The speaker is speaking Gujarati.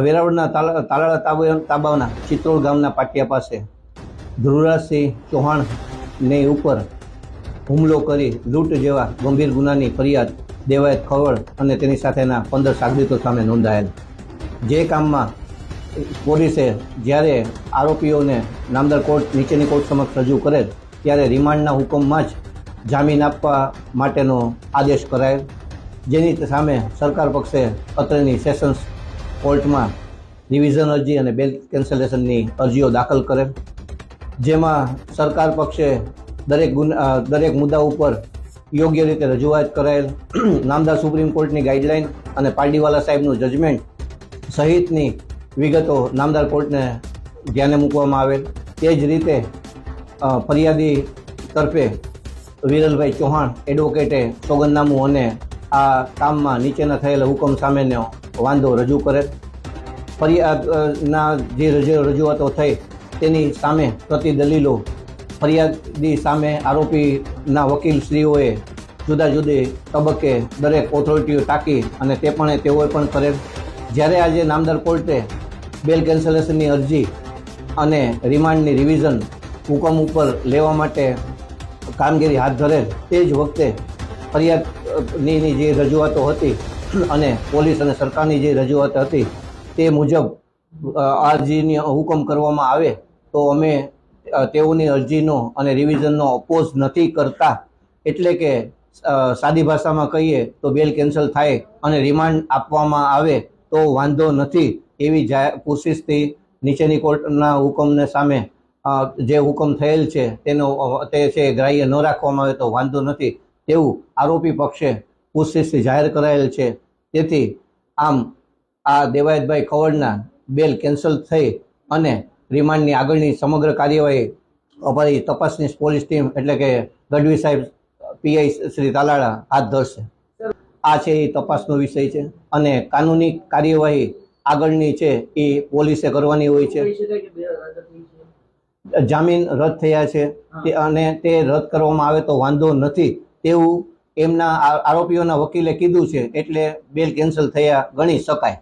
વેરાવળના તાલાળા તાબા તાબાના ચિત્રોળ ગામના પાટિયા પાસે ધ્રુવરાજસિંહ ચૌહાણને ઉપર હુમલો કરી લૂંટ જેવા ગંભીર ગુનાની ફરિયાદ દેવાયત ખવડ અને તેની સાથેના પંદર સાગરીતો સામે નોંધાયેલ. જે કામમાં પોલીસે જ્યારે આરોપીઓને નામદાર કોર્ટ, નીચેની કોર્ટ સમક્ષ રજૂ કરેલ, ત્યારે રિમાન્ડના હુકમમાં જ જામીન આપવા માટેનો આદેશ કરાયેલ જેની સામે સરકાર પક્ષે અત્રેની સેશન્સ કોર્ટમાં રિવિઝન અરજી અને બેલ કેન્સલેશનની અરજીઓ દાખલ કરે જેમાં સરકાર પક્ષે દરેક ગુના દરેક મુદ્દા ઉપર યોગ્ય રીતે રજૂઆત કરાયેલ નામદાર સુપ્રીમ કોર્ટની ગાઈડલાઇન અને પારડીવાલા સાહેબનું જજમેન્ટ સહિતની વિગતો નામદાર કોર્ટને ધ્યાને મૂકવામાં આવેલ. તે જ રીતે ફરિયાદી તરફે વિરલભાઈ ચૌહાણ એડવોકેટે સોગંદનામું અને આ કામમાં નીચેના થયેલા હુકમ સામેનો વાંધો રજૂ કરે. ફરિયાદના જે રજૂઆતો થઈ તેની સામે પ્રતિ દલીલો ફરિયાદી સામે આરોપીના વકીલશ્રીઓએ જુદા જુદી તબક્કે દરેક ઓથોરિટીઓ ટાંકી અને તે પણ, તેઓએ પણ કરેલ જ્યારે આજે નામદાર કોર્ટે બેલ કેન્સલેશનની અરજી અને રિમાન્ડની રિવિઝન હુકમ ઉપર લેવા માટે કામગીરી હાથ ધરેલ તે જ વખતે ફરિયાદની જે રજૂઆતો હતી અને પોલીસ અને સરકારની જે રજૂઆત હતી તે મુજબ અરજીની હુકમ કરવામાં આવે તો અમે તેઓની અરજીનો અને રિવિઝનનો અપોઝ નથી કરતા. એટલે કે સાદી ભાષામાં કહીએ તો બેલ કેન્સલ થાય અને રિમાન્ડ આપવામાં આવે તો વાંધો નથી એવી કોશિશથી નીચેની કોર્ટના હુકમને સામે જે હુકમ થયેલ છે તેનો તે છે ગ્રાહ્ય ન રાખવામાં આવે તો વાંધો નથી. તેવું આરોપી પક્ષે કોશિશથી જાહેર કરાયેલ છે. તેથી આમ આ દેવાયતભાઈ ખવડના બેલ કેન્સલ થઈ અને રિમાન્ડની આગળની સમગ્ર કાર્યવાહી અમારી તપાસની પોલીસ ટીમ એટલે કે ગઢવી સાહેબ પીઆઈ શ્રી તાલાળા હાથ ધરશે. આ છે એ તપાસનો વિષય છે અને કાનૂની કાર્યવાહી આગળની છે એ પોલીસે કરવાની હોય છે. જામીન રદ થયા છે તે અને તે રદ કરવામાં આવે તો વાંધો નથી તેવું એમના આરોપીઓના વકીલે કીધું છે એટલે બેલ કેન્સલ થયા ગણી શકાય.